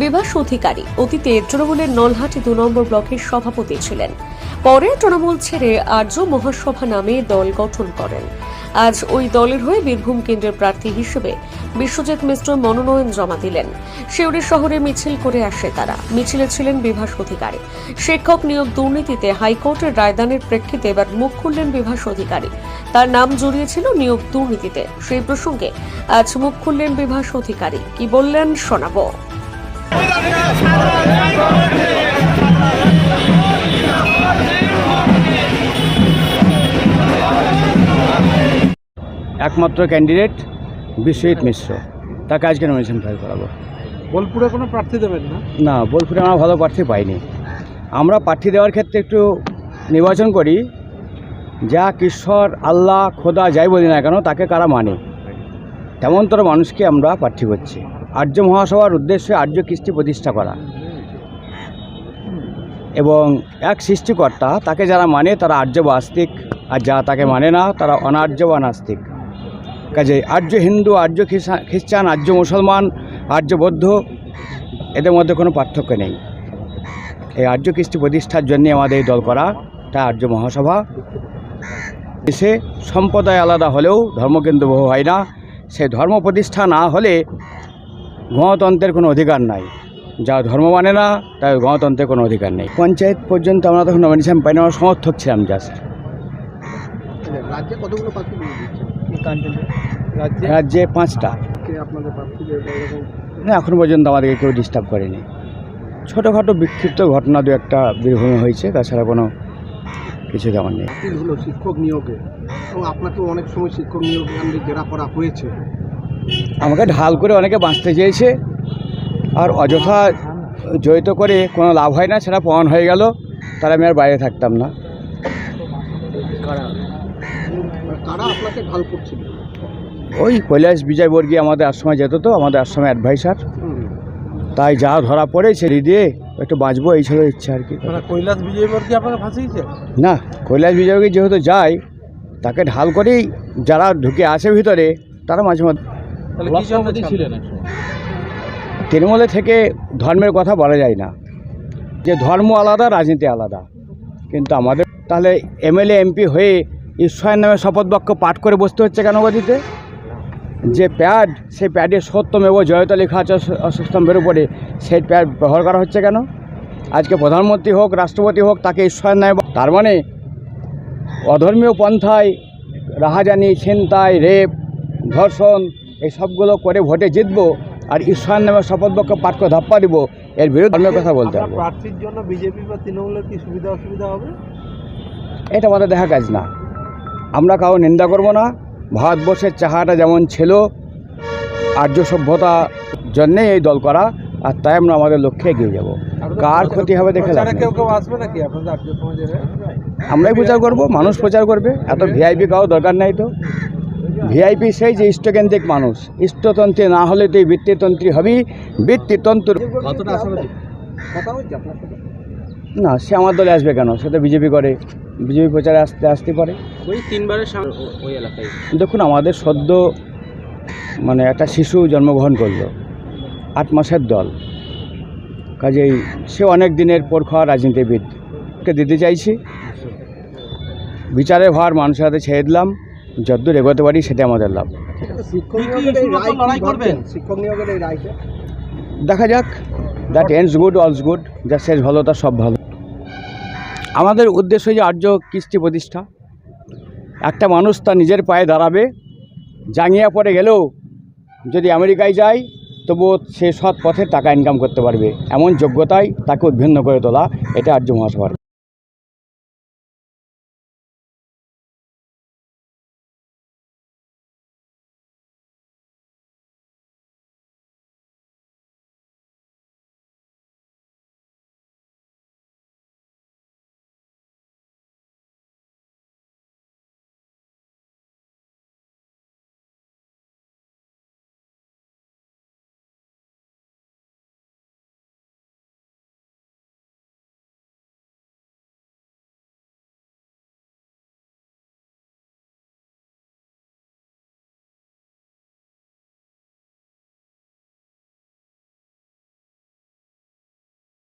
বিভাস অধিকারী অতীতে তৃণমূলের নলহাটি দু নম্বর ব্লকের সভাপতি ছিলেন। পরে তৃণমূল ছেড়ে আর্য মহাসভা নামে দল গঠন করেন। আজ ওই দলের হয়ে বীরভূম কেন্দ্রের প্রার্থী হিসেবে বিশ্বজিৎ মিশ্র মনোনয়ন জমা দিলেন। শিউরি শহরে মিছিল করে আসে তারা। মিছিলে ছিলেন বিভাস অধিকারী। শিক্ষক নিয়োগ দুর্নীতিতে হাইকোর্টের রায়দানের প্রেক্ষিতে এবার মুখ খুললেন বিভাস অধিকারী। তার নাম জড়িয়েছিল নিয়োগ দুর্নীতিতে। সেই প্রসঙ্গে আজ মুখ খুললেন বিভাস অধিকারী। কি বললেন শোনাবো। একমাত্র ক্যান্ডিডেট বিশ্বজিৎ মিশ্র। তাকে আজকে নমিনেশন ফাইল করাবো। বোলপুরে কোনো প্রার্থী দেবেন না? না বোলপুরে আমরা ভালো প্রার্থী পাইনি। আমরা প্রার্থী দেওয়ার ক্ষেত্রে একটু নির্বাচন করি। যা ঈশ্বর আল্লাহ খোদা যাই বলি না কেন তাকে কারা মানে? তেমনতর মানুষকে আমরা প্রার্থী করছি। আর্য মহাসভার উদ্দেশ্যে আর্য কৃষ্টি প্রতিষ্ঠা করা। এবং এক সৃষ্টিকর্তা তাকে যারা মানে তারা আর্য বা আস্তিক আর যারা তাকে মানে না তারা অনার্য বা নাস্তিক কাজে আর্য হিন্দু, আর্য খ্রিস্টান, আর্য মুসলমান, আর্য বৌদ্ধ, এদের মধ্যে কোনো পার্থক্য নেই। এই আর্য কৃষ্টি প্রতিষ্ঠার জন্যে আমাদের এই দল করা, তা আর্য মহাসভা। দেশে সম্প্রদায় আলাদা হলেও ধর্ম কিন্তু বহু হয় না। সে ধর্ম প্রতিষ্ঠা না হলে গণতন্ত্রের কোনো অধিকার নাই। যা ধর্ম মানে না তাই গণতন্ত্রের কোনো অধিকার নেই। পঞ্চায়েত পর্যন্ত আমরা তখন নমিনেশন পাইনি, আমরা সমর্থক ছিলাম জাস্ট রাজ্যে কতগুলো রাজ্যে? পাঁচটা। না এখন পর্যন্ত আমাদেরকে কেউ ডিস্টার্ব করেনি। ছোটোখাটো বিক্ষিপ্ত ঘটনা দু একটা বীরভূমে হয়েছে তাছাড়া কোনো কিছু তেমন নেই। হলো শিক্ষক নিয়োগে। এবং আপনাকেও অনেক সময় শিক্ষক নিয়োগ কেন্দ্রে জেরা করা হয়েছে। আমাকে ঢাল করে অনেকে বাঁচতে চেয়েছে আর অযথা জড়িত করে কোনো লাভ হয় না সেটা প্রমাণ হয়ে গেল তাহলে আমি আর বাইরে থাকতাম না। কারা আপনাকে ঢাল করছিল? ওই কৈলাস বিজয়বর্গী আমাদের আশ্রমে যেত তো আমাদের আশ্রমে অ্যাডভাইসার। তাই যা ধরা পড়ে ছেড়ে দিয়ে একটু বাঁচবো এই ছিল ইচ্ছা আর কি। কৈলাস বিজয়বর্গী আপনাকে ফাঁসিয়েছে? না কৈলাস বিজয়বর্গী যেহেতু যায় তাকে ঢাল করেই যারা ঢুকে আসে ভিতরে তারা মাঝে কি তৃণমূলে থেকে ধর্মের কথা বলা যায় না। যে ধর্ম আলাদা রাজনীতি আলাদা। কিন্তু আমাদের তাহলে এমএলএ এমপি হয়ে ঈশ্বরের নামে শপথ বাক্য পাঠ করে বসতে হচ্ছে কেন গদিতে যে প্যাড সেই প্যাডে সত্যমেব জয়তা লেখা আছে অস- উপরে সেই প্যাড ব্যবহার করা হচ্ছে কেন? আজকে প্রধানমন্ত্রী হোক রাষ্ট্রপতি হোক তাকে ঈশ্বরের নামে তার মানে অধর্মীয় পন্থায় রাহাজানি ছিনতাই রেপ ধর্ষণ এই সবগুলো করে ভোটে জিতবো আর ঈশ্বরের নামে শপথ বাক্য পাঠ করে ধাপ্পা দিব এর বিরুদ্ধে ধর্মের কথা বলতে হবে। প্রার্থীর জন্য বিজেপি বা তৃণমূলের কি সুবিধা অসুবিধা হবে? এটা আমাদের দেখা কাজ না। আমরা কারও নিন্দা করব না। ভারতবর্ষের চাহাটা যেমন ছিল আর্য সভ্যতা জন্যেই এই দল করা আর তাই আমরা আমাদের লক্ষ্যে এগিয়ে যাব। কার ক্ষতি হবে দেখে কেউ কেউ আমরাই প্রচার করব মানুষ প্রচার করবে এত ভিআইপি কারও দরকার নাই তো। ভিআইপি সেই যে ইষ্টকেন্দ্রিক মানুষ ইষ্টতন্ত্রী না হলে তুই বৃত্তিতন্ত্রী হবি বৃত্তিতন্ত্র না সে আমার দলে আসবে কেন? সে তো বিজেপি করে। বিজেপি প্রচারে আসতে আসতে পারে। ওই তিনবারের ওই এলাকায়। দেখুন আমাদের সদ্য মানে একটা শিশু জন্মগ্রহণ করল আট মাসের দল। কাজেই সে অনেক দিনের পর খাওয়া রাজনীতিবিদ। কে দিতে চাইছি? বিচারের ভার মানুষের হাতে ছেড়ে দিলাম যদ্দূর এগোতে পারি সেটা আমাদের লাভ। দেখা যাক that ends good all's good যা শেষ ভালো তা সব ভালো। আমাদের উদ্দেশ্য যে আর্য কৃষ্টি প্রতিষ্ঠা। একটা মানুষ তার নিজের পায়ে দাঁড়াবে, জাঙ্গিয়া পরে গেলেও যদি আমেরিকায় যায়, তবুও সে সৎ পথে টাকা ইনকাম করতে পারবে। এমন যোগ্যতায় তাকে উদ্ভিন্ন করে তোলা, এটা আর্য মহাসভার।